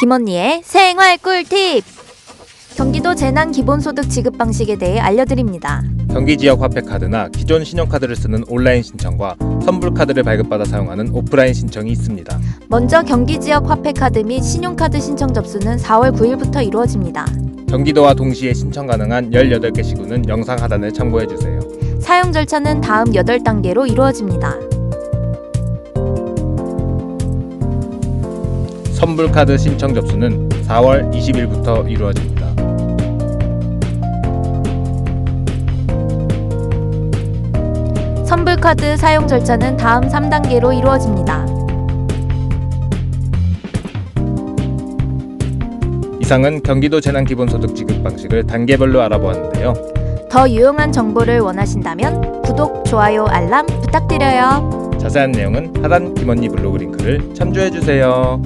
김언니의 생활 꿀팁! 경기도 재난 기본소득 지급 방식에 대해 알려드립니다. 경기 지역 화폐 카드나 기존 신용카드를 쓰는 온라인 신청과 선불 카드를 발급받아 사용하는 오프라인 신청이 있습니다. 먼저 경기 지역 화폐 카드 및 신용카드 신청 접수는 4월 9일부터 이루어집니다. 경기도와 동시에 신청 가능한 18개 시구는 영상 하단을 참고해 주세요. 사용 절차는 다음 8단계로 이루어집니다. 선불카드 신청 접수는 4월 20일부터 이루어집니다. 선불카드 사용 절차는 다음 3단계로 이루어집니다. 이상은 경기도 재난기본소득 지급 방식을 단계별로 알아보았는데요. 더 유용한 정보를 원하신다면 구독, 좋아요, 알람 부탁드려요. 자세한 내용은 하단 김언니 블로그 링크를 참조해 주세요.